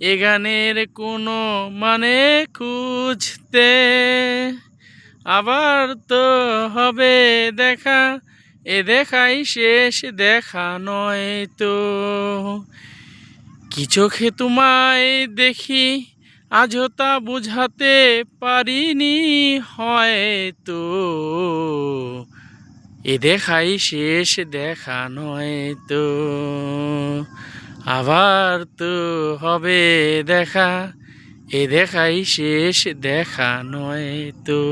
এ গানের কোনো মানে খুঁজতে আবার তো হবে দেখা, এ দেখাই শেষ দেখা নয় তো। কি চোখে তোমায় দেখি, আজও তা বুঝাতে পারিনি হয়তো। এ দেখাই শেষ দেখা নয় তো। আবার তো হবে দেখা এ দেখাই শেষ দেখা নয় তো।